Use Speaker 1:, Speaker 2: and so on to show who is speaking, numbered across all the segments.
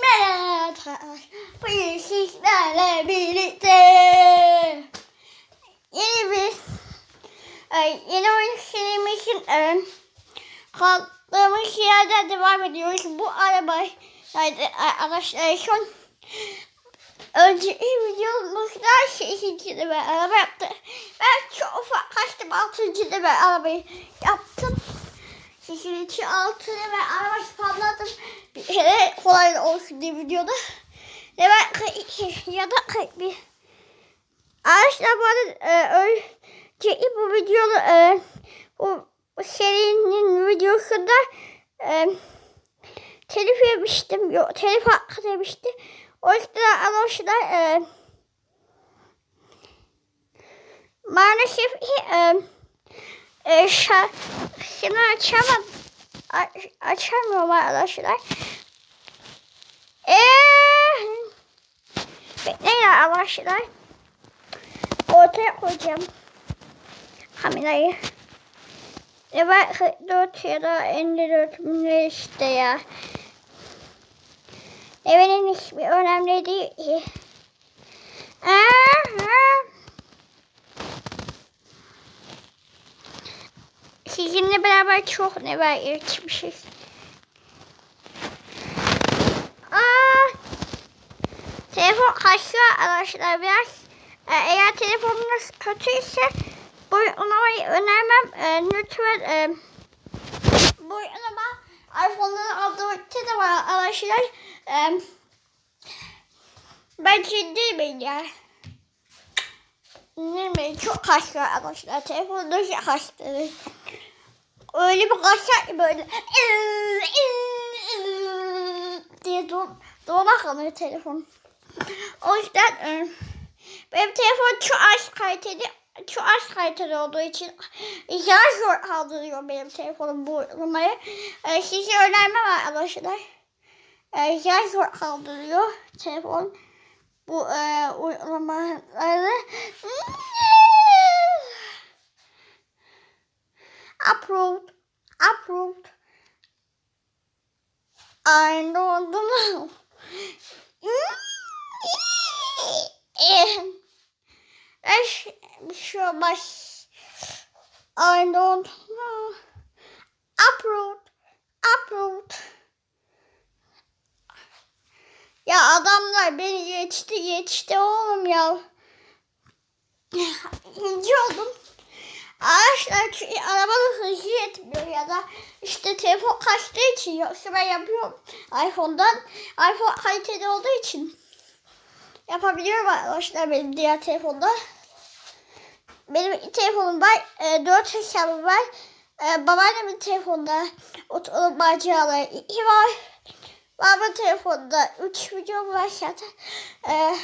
Speaker 1: merhaba. Bugün sizlerle birlikte yeni bir yeni oyun serimizin kaldığımız yerden devam ediyoruz. Bu araba yani, arkadaşlar son önceki videomuzda ikincide ben araba yaptım. Ben çok ufak kaçtım. Altıncıda ben arabayı yaptım. Sizin için altını ve araba spamladım. Bir kere kolay olsun diye videoda. Ve ben ya da bir Arkadaşlar bu arada e, önceki bu videoda e, bu, bu serinin videosunda e, telif yemiştim. Yok telif hakkı yemiştim. O yüzden arkadaşlar e, maalesef ki e, e, şarkını açamadım. A- açamıyorum arkadaşlar. Eee bekleyin arkadaşlar. Ortaya koyacağım kamerayı. Evet 44 ya da 54 milyon işte ya. Evinin hiçbir önemli değil. Aha. Sizinle beraber çok ne var geçmişiz. Aa, telefon kaçtı arkadaşlar biraz. Ee, eğer telefonunuz kötüyse bu uygulamayı önermem. Ee, lütfen e, bu uygulama iPhone'ların Android'te de var arkadaşlar. Ee, ben ciddi miyim ya? Bilmiyorum çok kaçtı arkadaşlar. Telefonu da kaçtı. Öyle bir kaçar böyle diye don, dona kalıyor telefon. O yüzden e, benim telefon çok az kaliteli çok az kaliteli olduğu için zor kaldırıyor benim telefonum bu uygulamayı. E, size önermem arkadaşlar. E, zor kaldırıyor telefon bu e, uygulamaları. Approved. Approved. I don't know. Eş, şey olmaz. I don't know. Approved. Approved. Ya adamlar beni geçti geçti oğlum ya. İnci oldum. Arkadaşlar çünkü arabanın hızı yetmiyor ya da işte telefon kaçtığı için yoksa ben yapıyorum iPhone'dan. iPhone kaliteli olduğu için yapabiliyorum arkadaşlar benim diğer telefonda. Benim telefonum var, e, 4 hesabım var. E, babaannemin telefonda oturup maceraları iki var. Babamın telefonda 3 video var zaten. E,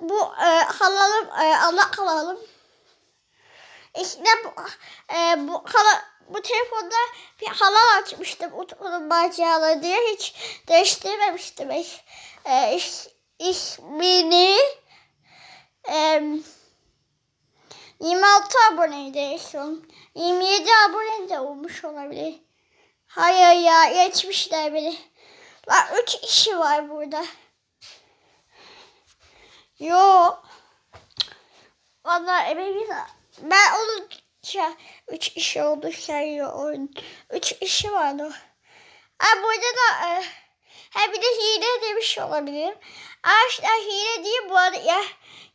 Speaker 1: bu e, halalım, e, Allah halalım. İşte bu, e, bu, hala, bu telefonda bir halal açmıştım. Utku'nun maceraları diye hiç değiştirmemiştim. E, is, ismini e, 26 aboneydi en son. 27 abone de olmuş olabilir. Hayır ya geçmişler beni. Lan 3 kişi var burada. Yok. Valla emeğim ben onun üç işi oldu sayıyor oyun. Üç işi vardı. Ha burada da e, ha bir de hile demiş olabilirim. Arkadaşlar hile değil bu arada ya.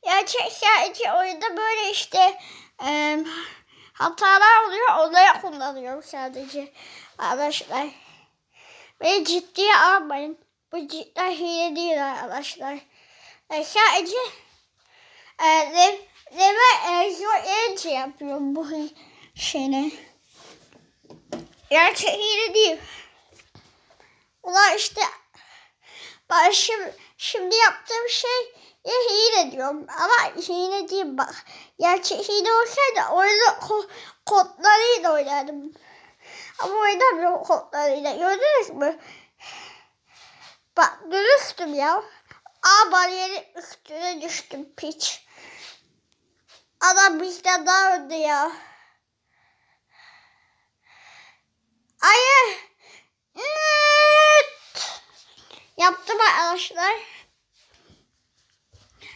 Speaker 1: Gerçek sadece oyunda böyle işte e, hatalar oluyor. Onları kullanıyorum sadece. Arkadaşlar. Beni ciddiye almayın. Bu cidden hile değil arkadaşlar. E, sadece e, ne, ne ben e, zor ence yapıyorum bu şeyini. Gerçek hile değil. Ulan işte ben şimdi, şimdi yaptığım şey ya hile diyorum ama hile değil bak. Gerçek hile olsaydı orada ko kodlarıyla oynardım. Ama oynamıyorum kodlarıyla. Gördünüz mü? Bak dürüstüm ya. A bariyerin üstüne düştüm piç. Adam bizden daha önde ya. Hayır. Merhaba arkadaşlar.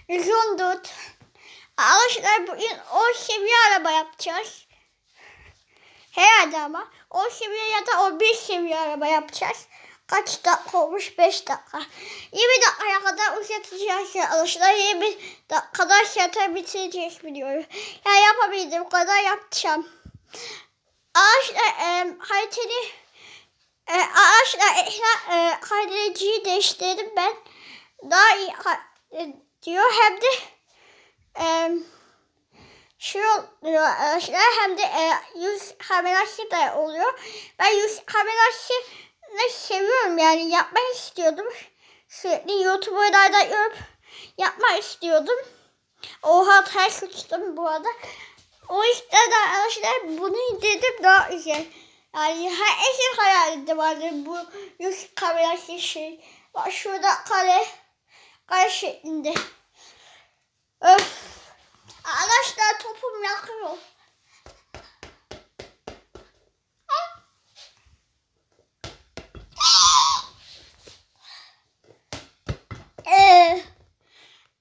Speaker 1: Zondut. Arkadaşlar bugün o seviye araba yapacağız. Herhalde ama. O seviye ya da o bir seviye araba yapacağız. Kaç dakika olmuş? 5 dakika. 20 dakikaya kadar uzatacağız arkadaşlar. 20 dakikada zaten bitireceğiz biliyorum. Ya yapabildiğim kadar yapacağım. Arkadaşlar e, haritayı e, arkadaşlar e, e, haritayı değiştirdim ben. Daha iyi e, diyor hem de e, şey oluyor arkadaşlar hem de e, yüz kamerası da oluyor. Ben yüz kamerası ne seviyorum yani yapmak istiyordum. Sürekli YouTuber'larda görüp yapmak istiyordum. Oha ters uçtum bu arada. O yüzden de arkadaşlar bunu dedim daha güzel. Yani her eşin hayalinde vardır bu yüz kamerası şey. Bak şurada kare, kare şeklinde. Öf. Arkadaşlar topum yakıyor. Ee,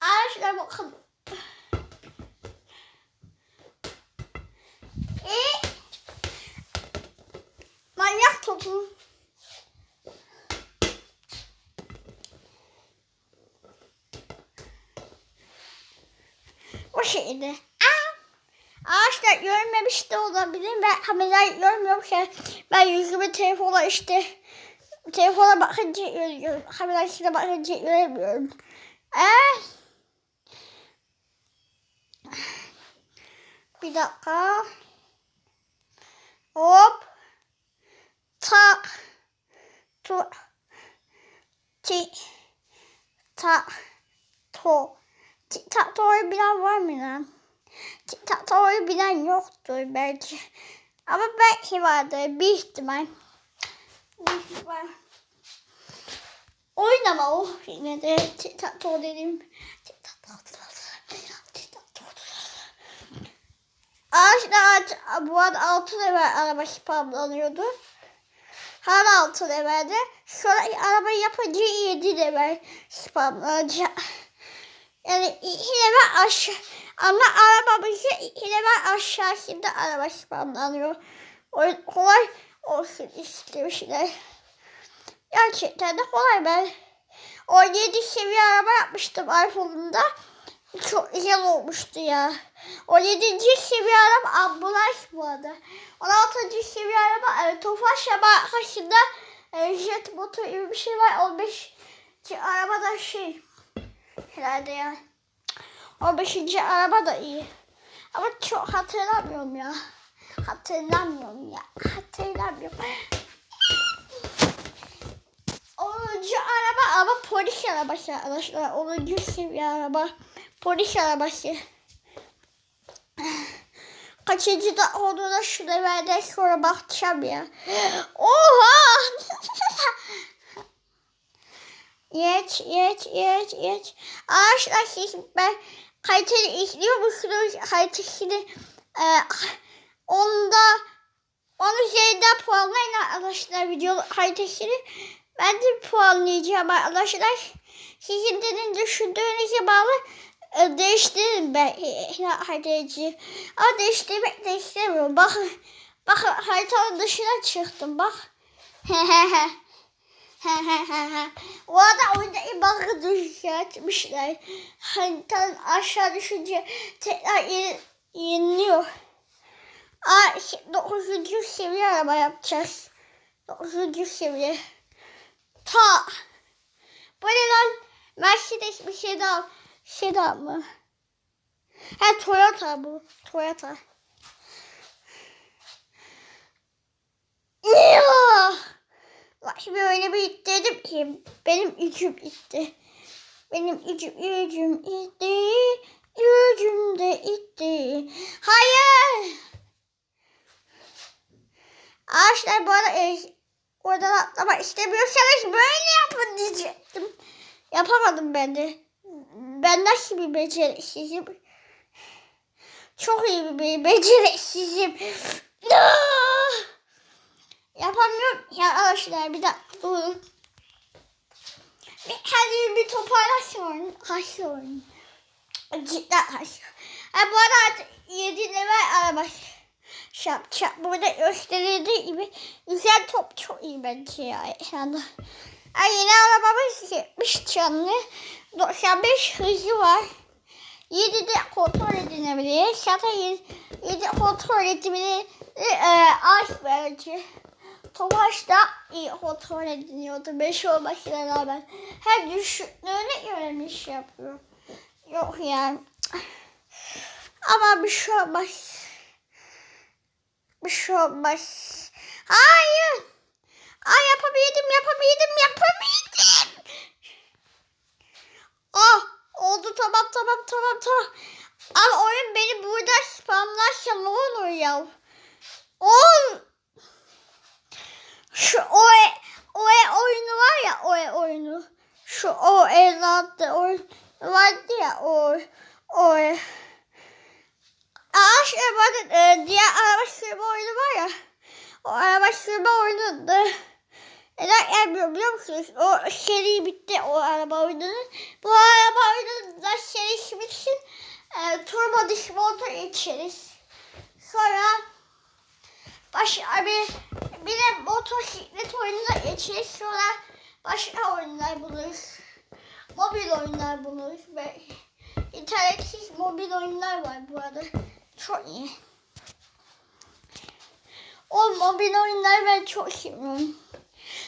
Speaker 1: arkadaşlar bakın. Ee, manyak topum. O şekilde. Aa, Ağaçlar görmemiş de olabilir. Ben kamerayı görmüyorum ki. Ben yüzümü telefona işte telefona bakınca görüyorum. Kamerasına bakınca göremiyorum. Ee, bir dakika. Hop. Tak. Tu. Ti. Ta. To. Tik tak doğru bilen var mı lan? Tik tak doğru bilen yoktur belki. Ama belki vardır bir ihtimal. Bir ihtimal. Oynama o yine de tik tak doğru dedim. Ağaçlar bu arada altı level araba spamlanıyordu. Her altı levelde. Sonra araba yapınca yedi level spamlanacak. İki level aşağı. Ama arabamızı level aşağısında araba spamlanıyor. O kolay olsun istemişler. Gerçekten de kolay ben. 17 seviye araba yapmıştım iPhone'umda. Çok güzel olmuştu ya. 17. seviye araba ambulans bu arada. 16. seviye araba e, Tofaş araba karşısında e, jet motor gibi bir şey var. 15. araba da şey herhalde ya. 15. araba da iyi. Ama çok hatırlamıyorum ya. Hatırlamıyorum ya. Hatırlamıyorum. 10. araba ama polis arabası arkadaşlar. 10. seviye araba. Polis arabası. Kaçıncı da olduğuna şu levelde sonra bakacağım ya. Oha! Geç, geç, geç, geç. Arkadaşlar siz ben kaliteli izliyor musunuz? Kalitesini e, onda onun üzerinden puanlayın arkadaşlar video kalitesini. Ben de puanlayacağım arkadaşlar. Sizin de düşündüğünüze bağlı e, değiştirin ben haritacı. Ama değiştirmek de istemiyorum. Bakın, bakın haritanın dışına çıktım bak. oyunda bakı düzeltmişler. Haritanın aşağı düşünce tekrar yeni, yeniliyor. Aa, 9. seviye araba yapacağız. 9. seviye. Ta. Bu ne lan? Mercedes bir şey daha. Şey daha mı? Ha Toyota bu. Toyota. Ya! Bak böyle bir ittirdim ki benim içim itti. Benim içim, içim itti. Yüzüm de itti. Hayır. Ağaçlar bu arada e, oradan atlamak istemiyorsanız böyle yapın diyecektim. Yapamadım ben de. Ben nasıl bir beceriksizim? Çok iyi bir beceriksizim. Yapamıyorum ya arkadaşlar bir dakika durun. Bir, hadi bir toparlaşın. Haşlı. Cidden haşlı. Ha, bu arada artık 7 level araba şey yapacak. Burada gösterildiği gibi güzel top çok iyi bence ya. Yani, ha, yeni arabamız 70 canlı. 95 hızı var. 7 de kontrol edilebilir. Zaten 7, 7 kontrol edilebilir. E, az bence. Tomaş da iyi kontrol ediliyordu. 5 olmasına rağmen. Her düşüklüğüne göre yapıyor. Yok yani. Ama bir şey olmaz. Bir şey olmaz. Hayır. Ay yapabildim, yapabildim, yapabildim. Ah oldu tamam tamam tamam tamam. Ama oyun beni burada spamlarsa ne olur ya? Ol. Şu oe oe oyunu var ya oe oyunu. Şu o evladı oyun vardı ya o oe. Aa şey bakın e, diğer araba sürme oyunu var ya. O araba sürme oyununda neden gelmiyor biliyor musunuz? O seri bitti o araba oyununun. Bu araba oyununun da serisi bitsin. E, turbo disk motor içeriz. Sonra başka bir bir de motosiklet oyununa geçeriz. Sonra başka oyunlar buluruz. Mobil oyunlar buluruz ve internetsiz mobil oyunlar var bu arada. Çok iyi. O mobil oyunları ben çok seviyorum.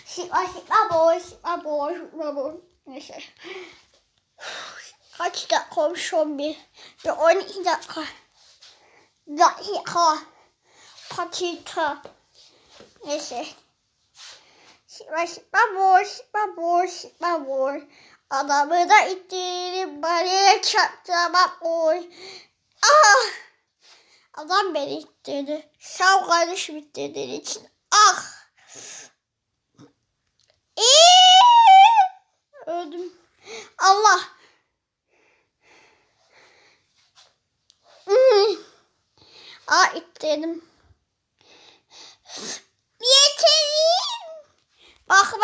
Speaker 1: Sıkma sıkma boy, sıkma boy, sıkma boy. Neyse. Kaç dakika olmuş 11? Ve 12 dakika. Dakika. Patita. Neyse. Sıkma sıkma boy, sıkma boy, sıkma boy. Adamı da ittirip bariye çarptı ama boy. Ah! Adam beni ittirdi. Ol kardeşim ittirdiğin için. Ah! Öldüm. Allah! Hmm. Aa ittirdim.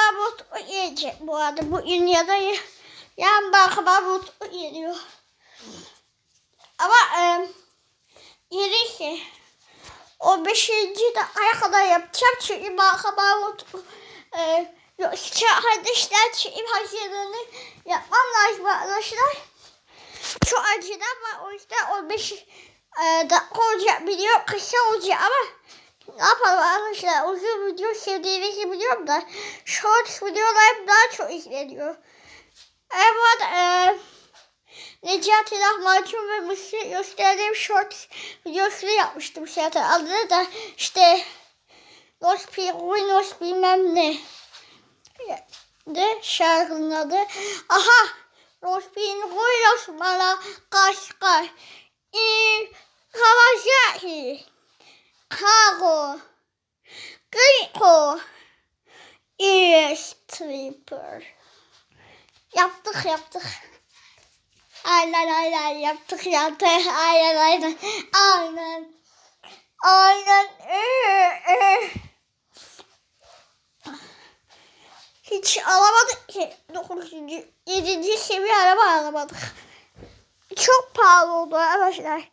Speaker 1: Bakma mutlu yiyecek bu arada. Bu ya da yan bakma mutlu yeniyor. Ama e, yerisi o beşinci dakikaya kadar yapacağım. Çünkü bakma mutlu e, yoksa kardeşler çekim hazırlığını yapmam lazım arkadaşlar. Çok acıdan var. O yüzden 15 e, dakika olacak biliyorum. Kısa olacak ama ne yapalım arkadaşlar? Uzun video sevdiğinizi biliyorum da short videolarım daha çok izleniyor. Evet e, Necati Lahmacun ve Mısır gösterdiğim short videosunu yapmıştım zaten adını da işte Los Pingüinos bilmem ne. De şarkının adı. Aha! Los Pingüinos Madagascar in Kawasaki Kago Griko Stripper Yaptık yaptık. Aynen aynen yaptık yaptık. Aynen aynen. Aynen. Aynen. Hiç alamadık ki. 9. 7. seviye araba alamadık. Çok pahalı oldu arkadaşlar.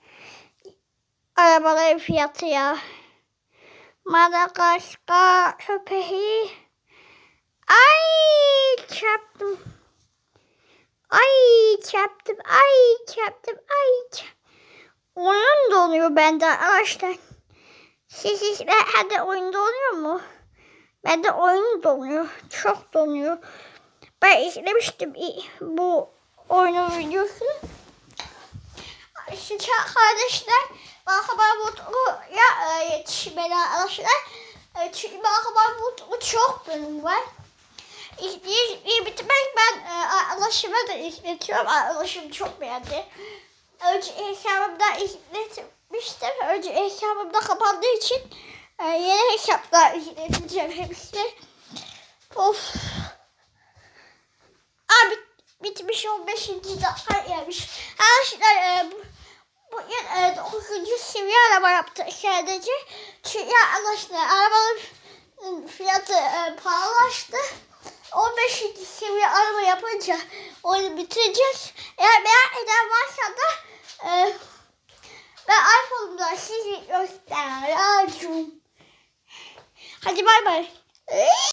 Speaker 1: Arabaların fiyatı ya. Madagaskar köpeği. Ay çarptım. Ay çarptım. Ay çarptım. Ay çarptım. Oyun donuyor bende arkadaşlar. Siz hiç hadi oyun donuyor mu? Bende oyun donuyor. Çok donuyor. Ben izlemiştim bu oyunun videosunu. Sıcak kardeşler Merhaba Mutlu ya e, yetişmeli arkadaşlar. E, çünkü Merhaba Mutlu çok bölüm var. İzleyici bitmek ben e, arkadaşıma da izletiyorum. Arkadaşım çok beğendi. Önce hesabımda izletmiştim. Önce hesabımda kapandığı için e, yeni hesapla izleteceğim hepsini. Of. Abi bitmiş 15. dakika gelmiş. Arkadaşlar e, bu Bugün e, 9. seviye araba yaptık sadece. Çünkü arkadaşlar arabanın fiyatı e, pahalaştı. 15 şimdi şimdi araba yapınca onu bitireceğiz. Eğer merak eden varsa da e, ben iPhone'da sizi göstereceğim. Hadi bay bay.